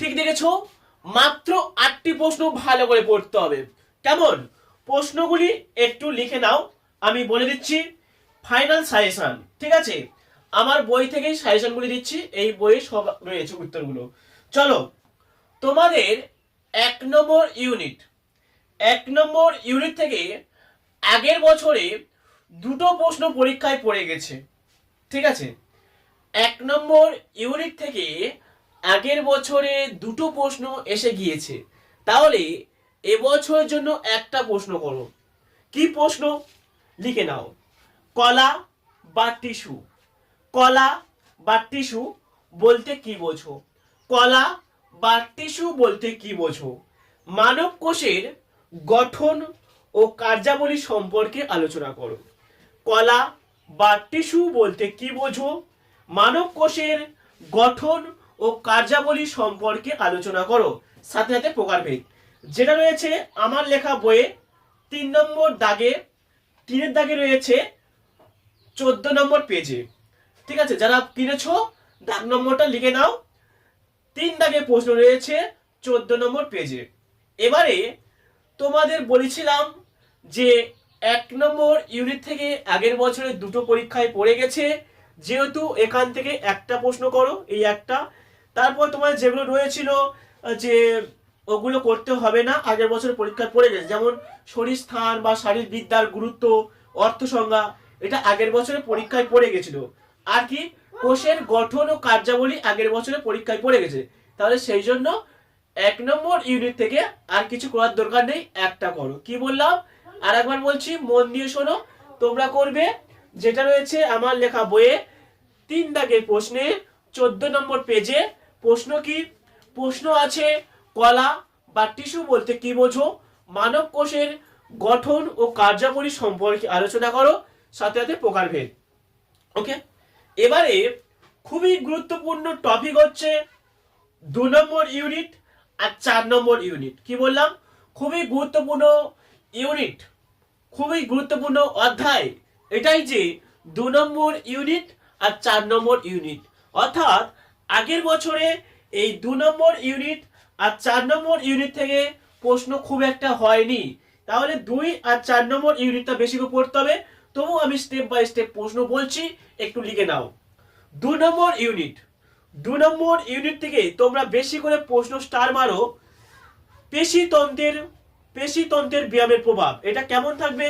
ঠিক দেখেছ? মাত্র আটটি প্রশ্ন ভালো করে পড়তে হবে। কেমন? প্রশ্নগুলি একটু লিখে নাও। আমি বলে দিচ্ছি ফাইনাল সাজেশন ঠিক আছে? আমার বই থেকেই সাজেশনগুলি দিচ্ছি, এই বইয়ে সব রয়েছে উত্তরগুলো। চলো, তোমাদের এক নম্বর ইউনিট এক নম্বর ইউনিট থেকে আগের বছরে দুটো প্রশ্ন পরীক্ষায় পড়ে গেছে, ঠিক আছে? এক নম্বর ইউনিট থেকে আগের বছরে দুটো প্রশ্ন এসে গিয়েছে। তাহলে এবছরের জন্য একটা প্রশ্ন করো। কি প্রশ্ন? লিখে নাও। কলা বা টিস্যু। কলা বা টিস্যু বলতে কি বোঝো? কলা বা টিস্যু বলতে কি বোঝো? মানব কোষের গঠন ও কার্যাবলী সম্পর্কে আলোচনা করো। কলা বা টিস্যু বলতে কি বোঝো? মানব কোষের গঠন ও কার্যাবলী সম্পর্কে আলোচনা করো। সাথে সাথে প্রকারভেদ। যেটা রয়েছে আমার লেখা বইয়ে, তিন নম্বর দাগে, তিনের দাগে রয়েছে চোদ্দ নম্বর পেজে। ঠিক আছে, যারা কিনেছো, দাগ নম্বরটা লিখে নাও। তিন দাগে প্রশ্ন রয়েছে চোদ্দ নম্বর পেজে। এবারে তোমাদের বলেছিলাম যে এক নম্বর ইউনিট থেকে আগের বছরে দুটো পরীক্ষায় পড়ে গেছে। যেহেতু এখান থেকে একটা প্রশ্ন করো, এই একটা। তারপর তোমার যেগুলো রয়েছিল যে ওগুলো করতে হবে না, আগের বছর পরীক্ষায় পড়ে গেছে। যেমন শরীরস্থান বা শারীরবিদ্যার গুরুত্ব, অর্থ সংজ্ঞা, এটা আগের বছরে পরীক্ষায় পড়ে গেছিল। আর কি, কোষের গঠন ও কার্যাবলী আগের বছরে পরীক্ষায় পড়ে গেছে। তাহলে সেই জন্য এক নম্বর ইউনিট থেকে আর কিছু করার দরকার নেই, একটা করো। কি বললাম? আর একবার বলছি, মন দিয়ে শোনো। তোমরা করবে, যেটা রয়েছে আমার লেখা বইয়ে, তিন দাগের প্রশ্নে চোদ্দ নম্বর পেজে প্রশ্ন কি? প্রশ্ন আছে কলা বা টিস্যু বলতে কি বোঝো? মানব কোষের গঠন ও কার্যাবলী সম্পর্কে আলোচনা করো, সাথে সাথে প্রকারভেদ ওকে এবারে খুবই গুরুত্বপূর্ণ টপিক হচ্ছে দু নম্বর ইউনিট আর চার নম্বর ইউনিট কি বললাম? খুবই গুরুত্বপূর্ণ ইউনিট খুবই গুরুত্বপূর্ণ অধ্যায়। এটাই যে দু নম্বর ইউনিট আর চার নম্বর ইউনিট অর্থাৎ আগের বছরে এই দু নম্বর ইউনিট আর চার নম্বর ইউনিট থেকে প্রশ্ন খুব একটা হয়নি। তাহলে দুই আর চার নম্বর ইউনিটটা বেশি করে পড়তে হবে। তবু আমি স্টেপ বাই স্টেপ প্রশ্ন বলছি, একটু লিখে নাও। দু নম্বর ইউনিট দু নম্বর ইউনিট থেকে তোমরা বেশি করে প্রশ্ন স্টার মারো। পেশিতন্ত্রের পেশিতন্ত্রের ব্যায়ামের প্রভাব, এটা কেমন থাকবে?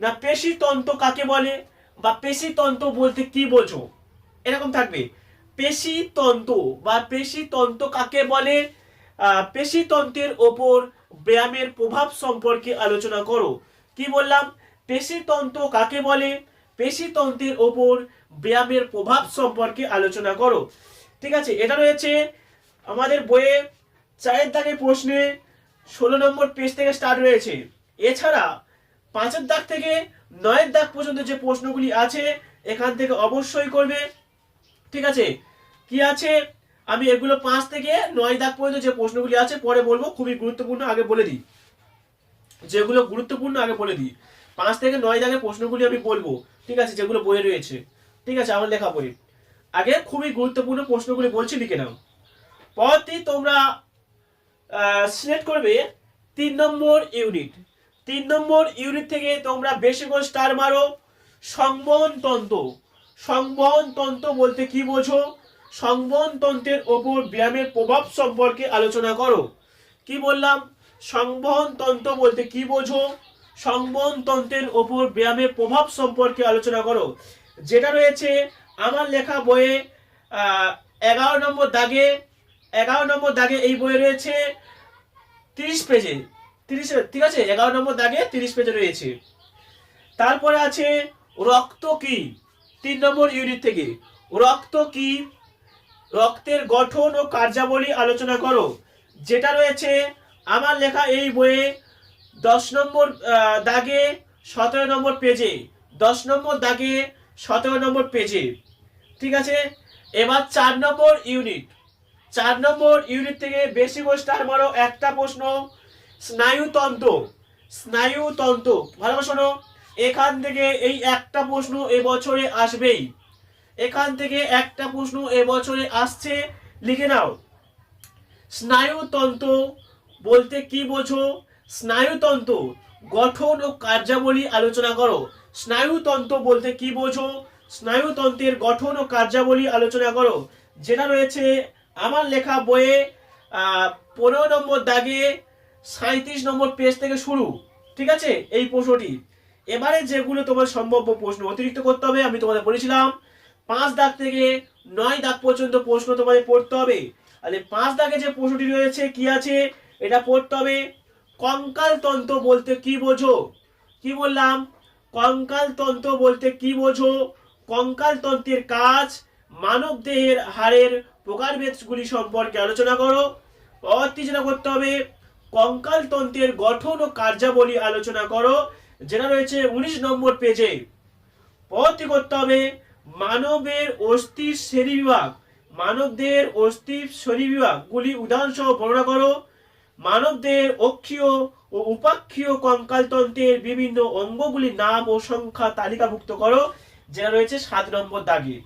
না পেশিতন্ত্র কাকে বলে? বা পেশিতন্ত্র বলতে কি বোঝো? এরকম থাকবে। পেশিতন্ত্র বা পেশিতন্ত্র কাকে বলে? পেশিতন্ত্রের ওপর ব্যায়ামের প্রভাব সম্পর্কে আলোচনা করো। কি বললাম? পেশিতন্ত্র কাকে বলে? পেশিতন্ত্রের ওপর ব্যায়ামের প্রভাব সম্পর্কে আলোচনা করো। ঠিক আছে, এটা রয়েছে আমাদের বইয়ে চায়ের দাগে প্রশ্নে ষোলো নম্বর পেজ থেকে স্টার্ট রয়েছে এছাড়া পাঁচের দাগ থেকে নয়ের দাগ পর্যন্ত যে প্রশ্নগুলি আছে, এখান থেকে অবশ্যই করবে। ঠিক আছে কি আছে? আমি এগুলো পাঁচ থেকে নয় দাগ পর্যন্ত যে প্রশ্নগুলি আছে, পরে বলব, খুবই গুরুত্বপূর্ণ, আগে বলে দিই। যেগুলো গুরুত্বপূর্ণ, আগে বলে দিই। পাঁচ থেকে নয় দাগের প্রশ্নগুলি আমি বলব, ঠিক আছে? যেগুলো বইয়ে রয়েছে। ঠিক আছে, আমার লেখা বই আগে খুবই গুরুত্বপূর্ণ প্রশ্নগুলি বলছি, লিখে নাও। পরবর্তী তোমরা সিলেক্ট করবে তিন নম্বর ইউনিট তিন নম্বর ইউনিট থেকে তোমরা বেশি করে স্টার মারো। সংবহন তন্ত্র সংবহন তন্ত্র বলতে কি বোঝো? সংবহন তন্ত্রের ওপর ব্যায়ামের প্রভাব সম্পর্কে আলোচনা করো। কি বললাম? সংবহন তন্ত্র বলতে কি বোঝো? সংবহন তন্ত্রের ওপর ব্যায়ামের প্রভাব সম্পর্কে আলোচনা করো। যেটা রয়েছে, আমার লেখা বইয়ে এগারো নম্বর দাগে, এগারো নম্বর দাগে এই বইয়ে রয়েছে তিরিশ পেজে, তিরিশ, ঠিক আছে? এগারো নম্বর দাগে তিরিশ পেজে রয়েছে। তারপরে আছে, রক্ত কি? তিন নম্বর ইউনিট থেকে, রক্ত কি রক্তের গঠন ও কার্যাবলী আলোচনা করো। যেটা রয়েছে, আমার লেখা এই বইয়ে দশ নম্বর দাগে সতেরো নম্বর পেজে, দশ নম্বর দাগে সতেরো নম্বর পেজে। ঠিক আছে? এবার চার নম্বর ইউনিট। চার নম্বর ইউনিট থেকে বেশি স্টার মারো, একটা প্রশ্ন। স্নায়ুতন্ত্র। স্নায়ুতন্ত্র। ভালো শোনো। এখান থেকে এই একটা প্রশ্ন এবছরে আসবেই। এখান থেকে একটা প্রশ্ন এবছরে আসছে, লিখে নাও। স্নায়ুতন্ত্র বলতে কি বোঝো? স্নায়ুতন্ত্র, গঠন ও কার্যাবলী আলোচনা করো। স্নায়ুতন্ত্র বলতে কি বোঝো? স্নায়ুতন্ত্রের গঠন ও কার্যাবলী আলোচনা করো। যেটা রয়েছে আমার লেখা বইয়ে পনেরো নম্বর দাগে সাঁত্রিশ নম্বর পেজ থেকে শুরু। ঠিক আছে? এই প্রশ্নটি। এবারে যেগুলো তোমার সম্ভাব্য প্রশ্ন, অতিরিক্ত করতে হবে, আমি তোমাদের বলেছিলাম। পাঁচ দাগ থেকে নয় দাগ পর্যন্ত প্রশ্ন তোমাদের পড়তে হবে। তাহলে পাঁচ দাগে যে প্রশ্নটি রয়েছে, কি আছে? এটা পড়তে হবে কঙ্কাল তন্ত্র বলতে কি বোঝো? কি বললাম? কঙ্কাল তন্ত্র বলতে কি বোঝো? কঙ্কাল তন্ত্রের কাজ মানব দেহের হাড়ের প্রকারভেদগুলি সম্পর্কে আলোচনা করো। পরবর্তী যেটা করতে হবে কঙ্কাল তন্ত্রের গঠন ও কার্যাবলী আলোচনা করো, যেটা রয়েছে উনিশ নম্বর পেজে পরবর্তী করতে হবে মানবের অস্থির শ্রেণি বিভাগ, মানবদের অস্থির শ্রেণি বিভাগ গুলি উদাহরণ সহ বর্ণনা করো। মানবদের অক্ষীয় ও উপাক্ষীয় কঙ্কালতন্ত্রের বিভিন্ন অঙ্গগুলির নাম ও সংখ্যা তালিকাভুক্ত করো, যেটা রয়েছে সাত নম্বর দাগে।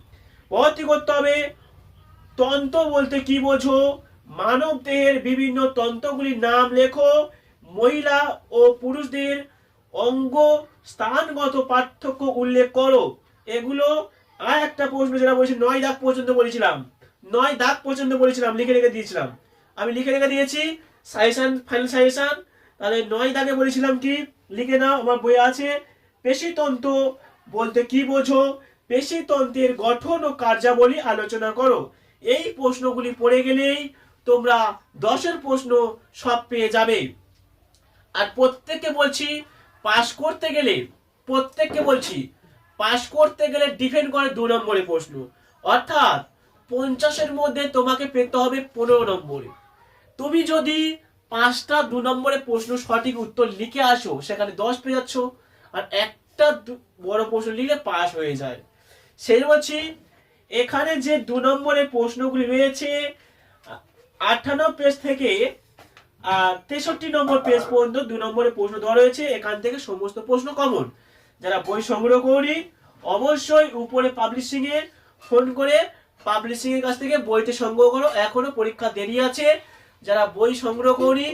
পরবর্তী করতে হবে, তন্ত্র বলতে কি বোঝো? মানব দেহের বিভিন্ন তন্ত্রগুলির নাম লেখো। মহিলা ও পুরুষদের অঙ্গ স্থানগত পার্থক্য উল্লেখ করো। এগুলো আর একটা প্রশ্ন যেটা বলছি, নয় দাগ পর্যন্ত বলেছিলাম। নয় দাগ পর্যন্ত বলেছিলাম, লিখে রেখে দিয়েছিলাম। আমি লিখে রেখে দিয়েছি সাজেশন ফাইনাল সাজেশন তাহলে নয় দাগে বলেছিলাম কি? লিখে নাও, আমার বই আছে। পেশিতন্ত্র বলতে কি বোঝো? পেশিতন্ত্রের গঠন ও কার্যাবলী আলোচনা করো। এই প্রশ্নগুলি পড়ে গেলেই তোমরা দশের প্রশ্ন সব পেয়ে যাবে। আর প্রত্যেককে বলছি পাস করতে গেলে প্রত্যেককে বলছি পাস করতে গেলে ডিফেন্ড করে দু নম্বরে প্রশ্ন। অর্থাৎ পঞ্চাশের মধ্যে তোমাকে পেতে হবে পনেরো নম্বরে। তুমি যদি পাঁচটা দু নম্বরে প্রশ্ন সঠিক উত্তর লিখে আসো, সেখানে দশ পেয়ে যাচ্ছ, আর একটা বড় প্রশ্ন লিখলে পাস হয়ে যায়। সেই বলছি, এখানে যে দু নম্বরের প্রশ্নগুলি রয়েছে আঠান্ন পেজ থেকে তেষট্টি নম্বর পেজ পর্যন্ত দু নম্বরের প্রশ্ন ধরা রয়েছে। এখান থেকে সমস্ত প্রশ্ন কমন যারা বই সংগ্রহ করি, অবশ্যই উপরে পাবলিশিং এ ফোন করে পাবলিশিং এর কাছ থেকে বইটি সংগ্রহ করো। এখনও পরীক্ষা দেরি আছে। যারা বই সংগ্রহ করি,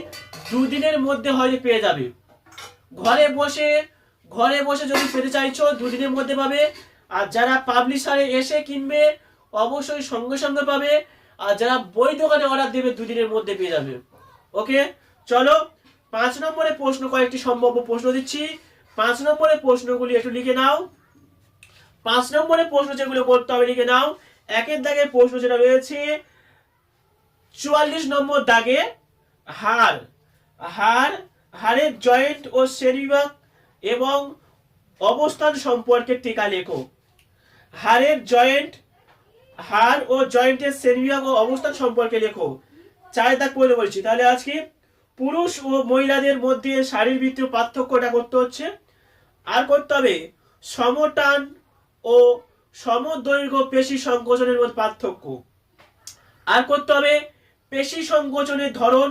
দুদিনের মধ্যে হয়তো পেয়ে যাবে। ঘরে বসে ঘরে বসে যদি পেতে চাইছো, দুদিনের মধ্যে পাবে। আর যারা পাবলিশারে এসে কিনবে, অবশ্যই সঙ্গে সঙ্গে পাবে। আর যারা বই দোকানে অর্ডার দেবে, দুদিনের মধ্যে পেয়ে যাবে। ওকে চলো, পাঁচ নম্বরে প্রশ্ন, কয়েকটি সম্ভাব্য প্রশ্ন দিচ্ছি। পাঁচ নম্বরের প্রশ্নগুলি একটু লিখে নাও। পাঁচ নম্বরের প্রশ্ন যেগুলো করতে হবে, লিখে নাও। একের দাগে প্রশ্ন যেটা রয়েছে, চুয়াল্লিশ নম্বর দাগে হার। হার, হারের জয়েন্ট ও শ্রেণীবিভাগ এবং অবস্থান সম্পর্কে টিকা লেখো। হারের জয়েন্ট, হার ও জয়েন্টের শ্রেণীবিভাগ ও অবস্থান সম্পর্কে লেখো। চার দাগ পড়ে বলছি। তাহলে আজকে পুরুষ ও মহিলাদের মধ্যে শারীরবৃত্তীয় পার্থক্যটা করতে হচ্ছে। আর করতে হবে সমটান ও সমদৈর্ঘ্য পেশি সংকোচনের মধ্যে পার্থক্য। আর করতে হবে পেশি সংকোচনের ধরন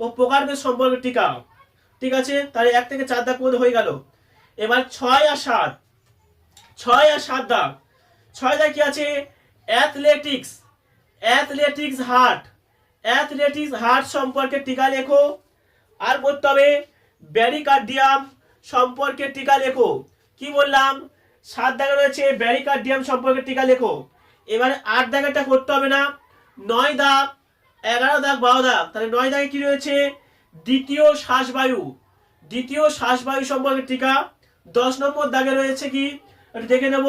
ও প্রকারভেদ সম্পর্কে টিকা ঠিক আছে? তাহলে এক থেকে চার দাগ পর্যন্ত হয়ে গেল। এবার ছয় আর সাত। ছয় আর সাত দাগ। ছয় দাগ কি আছে? Athletics. Athletics heart. Athletics heart সম্পর্কে টিকা লেখো। আর করতে হবে ব্যারিকার্ডিয়াম সম্পর্কে টিকা লেখো। কি বললাম? সাত দাগে রয়েছে ব্যারিকার্ডিয়াম সম্পর্কে টিকা লেখো। এবারে আট দাগেরটা করতে হবে না। নয় দাগ, এগারো দাগ, বারো দাগ। তাহলে নয় দাগে কি রয়েছে? দ্বিতীয় শ্বাসবায়ু। দ্বিতীয় শ্বাসবায়ু সম্পর্কে টিকা। দশ নম্বর দাগে রয়েছে কি? একটু দেখে নেব।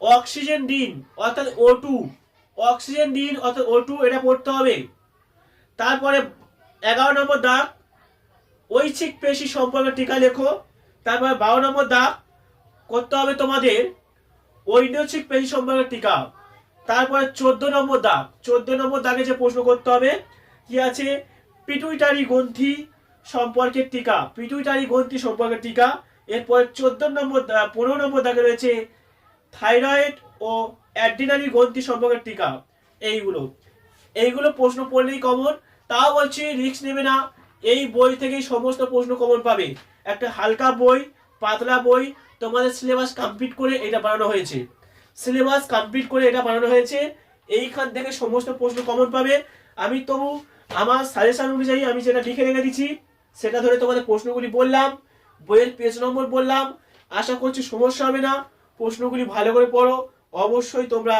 অক্সিজেন দিন, অর্থাৎ ও টু অক্সিজেন দিন, অর্থাৎ ও টু এটা পড়তে হবে। তারপরে এগারো নম্বর দাগ ঐচ্ছিক পেশি সম্পর্কে টিকা লেখো। তারপরে বারো নম্বর দাগ, করতে হবে তোমাদের ঐনৈচ্ছিক পেশি সম্পর্কে টিকা। তারপরে চোদ্দ নম্বর দাগ, চোদ্দ নম্বর দাগে যে প্রশ্ন করতে হবে, কি আছে? পিটুইটারি গ্রন্থি সম্পর্কে টিকা পিটুইটারি গ্রন্থি সম্পর্কে টিকা। এরপর চোদ্দ নম্বর পনেরো নম্বর দাগে রয়েছে থাইরয়েড ও অ্যাড্রিনালি গ্রন্থি সম্পর্কে টিকা। এইগুলো। এইগুলো প্রশ্ন পড়লেই কমন তাও বলছি রিস্ক নেবে না। এই বই থেকেই সমস্ত প্রশ্ন কমন পাবে। একটা হালকা বই, পাতলা বই, তোমাদের সিলেবাস কমপ্লিট করে এটা বানানো হয়েছে। সিলেবাস কমপ্লিট করে এটা বানানো হয়েছে, এইখান থেকে সমস্ত প্রশ্ন কমন পাবে। আমি তবু আমার সাজেশন অনুযায়ী আমি যেটা লিখে রেখে দিচ্ছি, সেটা ধরে তোমাদের প্রশ্নগুলি বললাম, বইয়ের পেজ নম্বর বললাম, আশা করছি সমস্যা হবে না। প্রশ্নগুলি ভালো করে পড়ো, অবশ্যই তোমরা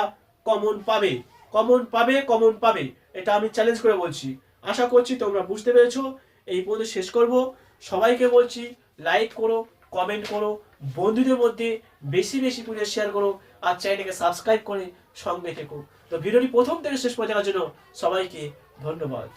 কমন পাবে। কমন পাবে কমন পাবে, এটা আমি চ্যালেঞ্জ করে বলছি। আশা করছি তোমরা বুঝতে পেরেছ। এই পর্যন্ত শেষ করব। সবাইকে বলছি লাইক করো কমেন্ট করো, বন্ধুদের মধ্যে বেশি বেশি করে শেয়ার করো আর চ্যানেলটাকে সাবস্ক্রাইব করে সঙ্গে থেকো। তো ভিডিওটি প্রথম থেকে শেষ পর্যন্ত জন্য সবাইকে ধন্যবাদ।